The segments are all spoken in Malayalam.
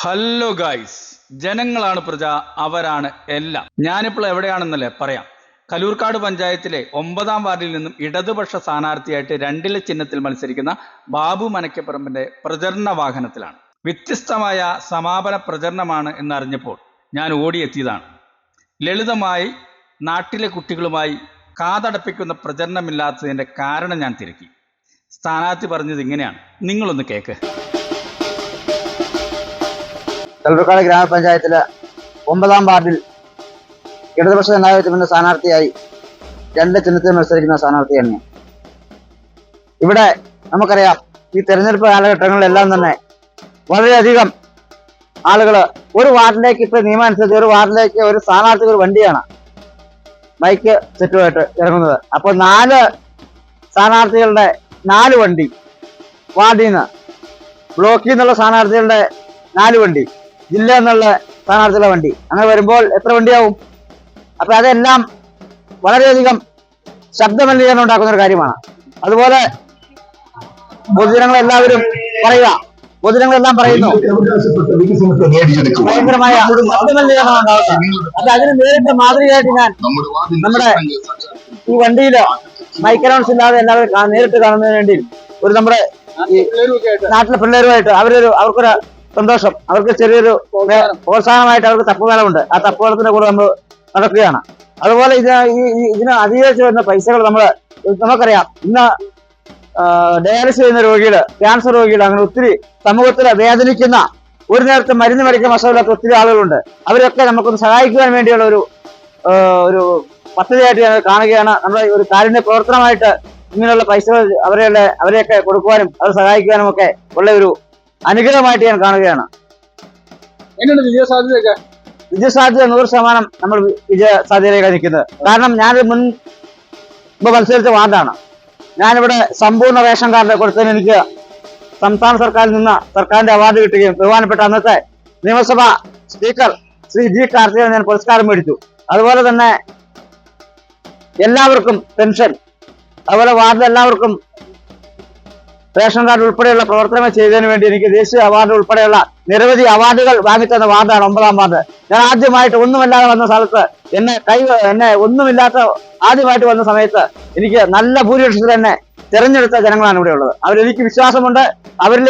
ഹലോ ഗായ്സ് ജനങ്ങളാണ് പ്രജ അവരാണ് എല്ലാം. ഞാനിപ്പോൾ എവിടെയാണെന്നല്ലേ പറയാം. കലൂർക്കാട് പഞ്ചായത്തിലെ ഒമ്പതാം വാർഡിൽ നിന്നും ഇടതുപക്ഷ സ്ഥാനാർത്ഥിയായിട്ട് രണ്ടിലെ ചിഹ്നത്തിൽ മത്സരിക്കുന്ന ബാബു മനക്കപ്പറമ്പിന്റെ പ്രചരണ വാഹനത്തിലാണ്. വ്യത്യസ്തമായ സമാപന പ്രചരണമാണ് എന്നറിഞ്ഞപ്പോൾ ഞാൻ ഓടിയെത്തിയതാണ്. ലളിതമായി നാട്ടിലെ കുട്ടികളുമായി കാതടപ്പിക്കുന്ന പ്രചരണമില്ലാത്തതിന്റെ കാരണം ഞാൻ തിരക്കി. സ്ഥാനാർത്ഥി പറഞ്ഞത് ഇങ്ങനെയാണ്. നിങ്ങളൊന്ന് കേക്ക്. കല്ലൂർക്കാട് ഗ്രാമപഞ്ചായത്തിലെ ഒമ്പതാം വാർഡിൽ ഇടതുപക്ഷ ജനാധിപത്യത്തിന്റെ സ്ഥാനാർത്ഥിയായി രണ്ട് ചിഹ്നത്തിൽ മത്സരിക്കുന്ന സ്ഥാനാർത്ഥിയാണ് ഇവിടെ നമുക്കറിയാം ഈ തെരഞ്ഞെടുപ്പ് കാലഘട്ടങ്ങളിലെല്ലാം തന്നെ വളരെയധികം ആളുകൾ ഒരു വാർഡിലേക്ക് ഇപ്പൊ നിയമം അനുസരിച്ച് ഒരു വാർഡിലേക്ക് ഒരു സ്ഥാനാർത്ഥിക്ക് ഒരു വണ്ടിയാണ് ബൈക്ക് സെറ്റുമായിട്ട് ഇറങ്ങുന്നത്. അപ്പോൾ നാല് സ്ഥാനാർത്ഥികളുടെ നാല് വണ്ടി വാർഡിൽ നിന്ന് ബ്ലോക്കിൽ നിന്നുള്ള സ്ഥാനാർത്ഥികളുടെ നാല് വണ്ടി ജില്ല എന്നുള്ള സ്ഥാനാർത്ഥികളുടെ വണ്ടി. അങ്ങനെ വരുമ്പോൾ എത്ര വണ്ടിയാവും? അപ്പൊ അതെല്ലാം വളരെയധികം ശബ്ദമലിനീകരണം ഉണ്ടാക്കുന്ന ഒരു കാര്യമാണ്. അതുപോലെ പൊതുജനങ്ങളെല്ലാവരും പറയുക. പൊതുജനങ്ങളെല്ലാം പറയുന്നു. ഭയങ്കരമായ ശബ്ദമലിനീകരണം അപ്പൊ അതിന് നേരിട്ട് മാതൃകയായിട്ട് ഞാൻ നമ്മുടെ ഈ വണ്ടിയിൽ മൈക്രോൺസ് ഇല്ലാതെ എല്ലാവരും നേരിട്ട് കാണുന്നതിന് വേണ്ടി ഒരു നമ്മുടെ നാട്ടിലെ പിള്ളേരുമായിട്ട് അവരൊരു അവർക്കൊരു സന്തോഷം. അവർക്ക് ചെറിയൊരു പ്രോത്സാഹനമായിട്ട് അവർക്ക് തപ്പുകാലമുണ്ട് ആ തപ്പുകാലത്തിന്റെ കൂടെ നമ്മൾ നടക്കുകയാണ്. അതുപോലെ ഇത് ഈ- ഇതിന് അധികരിച്ച് വരുന്ന പൈസകൾ നമ്മൾ നമുക്കറിയാം. ഇന്ന് ഡയാലിസിസ് ചെയ്യുന്ന രോഗികൾ ക്യാൻസർ രോഗികൾ അങ്ങനെ ഒത്തിരി സമൂഹത്തിൽ വേദനിക്കുന്ന ഒരു നേരത്തെ മരുന്ന് മരിക്കാൻ വശമില്ലാത്ത ഒത്തിരി ആളുകളുണ്ട്. അവരൊക്കെ നമുക്കൊന്ന് സഹായിക്കുവാൻ വേണ്ടിയുള്ള ഒരു ഒരു പദ്ധതിയായിട്ട് ഞങ്ങൾ കാണുകയാണ്. നമ്മുടെ ഒരു കാരുണ്യ പ്രവർത്തനമായിട്ട് ഇങ്ങനെയുള്ള പൈസകൾ അവരെയുള്ള അവരെയൊക്കെ കൊടുക്കുവാനും അത് സഹായിക്കുവാനും ഒക്കെ ഉള്ള ഒരു അനുഗ്രഹമായിട്ട് ഞാൻ കാണുകയാണ്. എങ്ങനെയാണ് വിജയ സാധ്യതയൊക്കെ? വിജയസാധ്യത നൂറ് ശതമാനം നമ്മൾ വിജയ സാധ്യതയിലേക്ക് നിൽക്കുന്നത്. കാരണം ഞാനൊരു മുൻ മത്സരിച്ച വാർഡാണ്. ഞാനിവിടെ സമ്പൂർണ റേഷൻ കാർഡ് കൊടുത്തതിന് എനിക്ക് സംസ്ഥാന സർക്കാരിൽ നിന്ന് സർക്കാരിന്റെ അവാർഡ് കിട്ടുകയും ബഹുമാനപ്പെട്ട അന്നത്തെ നിയമസഭാ സ്പീക്കർ ശ്രീ ജി കാർത്തികൻ ഞാൻ പുരസ്കാരം മേടിച്ചു. അതുപോലെ തന്നെ എല്ലാവർക്കും പെൻഷൻ. അതുപോലെ വാർഡിൽ എല്ലാവർക്കും റേഷൻ കാർഡ് ഉൾപ്പെടെയുള്ള പ്രവർത്തനങ്ങൾ ചെയ്തതിന് വേണ്ടി എനിക്ക് ദേശീയ അവാർഡ് ഉൾപ്പെടെയുള്ള നിരവധി അവാർഡുകൾ വാങ്ങിത്തന്ന വാർഡാണ് ഒമ്പതാം വാർഡ്. ഞാൻ ആദ്യമായിട്ട് ഒന്നുമില്ലാതെ വന്ന സ്ഥലത്ത് എന്നെ കൈ എന്നെ ഒന്നുമില്ലാത്ത ആദ്യമായിട്ട് വന്ന സമയത്ത് എനിക്ക് നല്ല ഭൂരിപക്ഷത്തിൽ തന്നെ തിരഞ്ഞെടുത്ത ജനങ്ങളാണ് ഇവിടെ ഉള്ളത്. അവരെനിക്ക് വിശ്വാസമുണ്ട്. അവരിൽ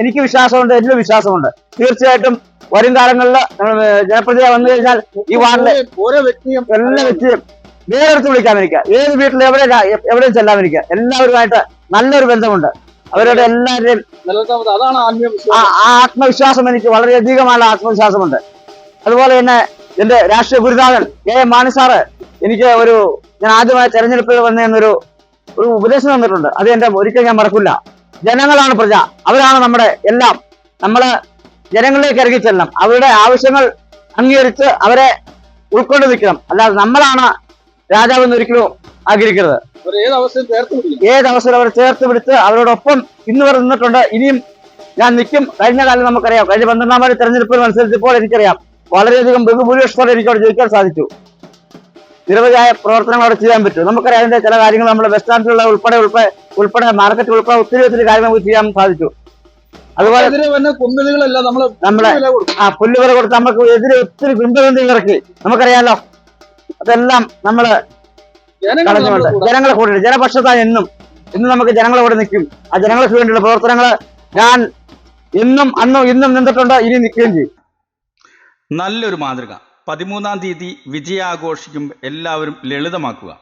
എനിക്ക് വിശ്വാസമുണ്ട് എന്നിലും വിശ്വാസമുണ്ട്. തീർച്ചയായിട്ടും വരും കാലങ്ങളിൽ നമ്മൾ ജനപ്രതിനിധി വന്നു കഴിഞ്ഞാൽ ഈ വാർഡിലെ ഓരോ വ്യക്തിയും എല്ലാ വ്യക്തിയും വേറെടുത്ത് വിളിക്കാമെനിക്ക് ഏത് വീട്ടിൽ എവിടെ എവിടെയും ചെല്ലാമെനിക്ക് എല്ലാവരുമായിട്ട് നല്ലൊരു ബന്ധമുണ്ട്. അവരുടെ എല്ലാവരുടെയും ആ ആത്മവിശ്വാസം എനിക്ക് വളരെയധികമായ ആത്മവിശ്വാസമുണ്ട്. അതുപോലെ തന്നെ എന്റെ രാഷ്ട്രീയ ഗുരുനാഥൻ കെ എം മാണി സാറ് എനിക്ക് ഒരു ഞാൻ ആദ്യമായി തെരഞ്ഞെടുപ്പിൽ വന്നതെന്നൊരു ഒരു ഉപദേശം തന്നിട്ടുണ്ട്. അത് എന്റെ ഒരിക്കലും ഞാൻ മറക്കില്ല. ജനങ്ങളാണ് പ്രജ. അവരാണ് നമ്മുടെ എല്ലാം. നമ്മൾ ജനങ്ങളിലേക്ക് ഇറങ്ങി ചെല്ലണം. അവരുടെ ആവശ്യങ്ങൾ അംഗീകരിച്ച് അവരെ ഉൾക്കൊണ്ട് നിൽക്കണം. അല്ലാതെ നമ്മളാണ് രാജാവെന്ന് ഒരിക്കലും ആഗ്രഹിക്കരുത്. അവസരം അവരെ ചേർത്ത് പിടിച്ച് അവരോടൊപ്പം ഇന്ന് വരെ നിന്നിട്ടുണ്ട്. ഇനിയും ഞാൻ നിൽക്കും. കഴിഞ്ഞ കാലം നമുക്കറിയാം. കഴിഞ്ഞ പന്ത്രണ്ടാം വാർഡ് തെരഞ്ഞെടുപ്പിൽ മത്സരിച്ചപ്പോൾ എനിക്കറിയാം. വളരെയധികം ബഹുഭൂരിപക്ഷത്തോടെ എനിക്ക് അവിടെ ജയിക്കാൻ സാധിച്ചു. നിരവധിയായ പ്രവർത്തനങ്ങൾ അവിടെ ചെയ്യാൻ പറ്റും. നമുക്കറിയാം അതിന്റെ ചില കാര്യങ്ങൾ നമ്മുടെ ബസ് സ്റ്റാൻഡിലുള്ള ഉൾപ്പെടെ ഉൾപ്പെടെ ഉൾപ്പെടെ മാർക്കറ്റ് ഉൾപ്പെടെ ഒത്തിരി ഒത്തിരി കാര്യങ്ങൾ നമുക്ക് ചെയ്യാൻ സാധിച്ചു. അതുപോലെ നമ്മളെ ആ പുല്ലുവില കൊടുത്ത് നമുക്ക് എതിരെ ഒത്തിരി പിന്തുണ ഇറക്കി. നമുക്കറിയാലോ അതെല്ലാം നമ്മൾ കളഞ്ഞുകൊണ്ട് ജനങ്ങളെ കൂടെ ജനപക്ഷത്താൻ എന്നും. ഇന്ന് നമുക്ക് ജനങ്ങളെ കൂടെ നിൽക്കും. ആ ജനങ്ങൾക്ക് വേണ്ടിയുള്ള പ്രവർത്തനങ്ങൾ ഞാൻ ഇന്നും അന്നും ഇന്നും നിന്നിട്ടുണ്ട്. ഇനി നിൽക്കുകയും ചെയ്യും. നല്ലൊരു മാതൃക. പതിമൂന്നാം തീയതി വിജയാഘോഷിക്കും എല്ലാവരും ലളിതമാക്കുക.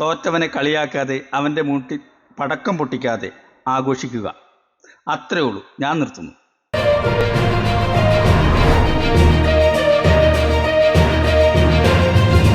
തോറ്റവനെ കളിയാക്കാതെ അവന്റെ മൂട്ടി പടക്കം പൊട്ടിക്കാതെ ആഘോഷിക്കുക. അത്രേ ഉള്ളൂ. ഞാൻ നിർത്തുന്നു.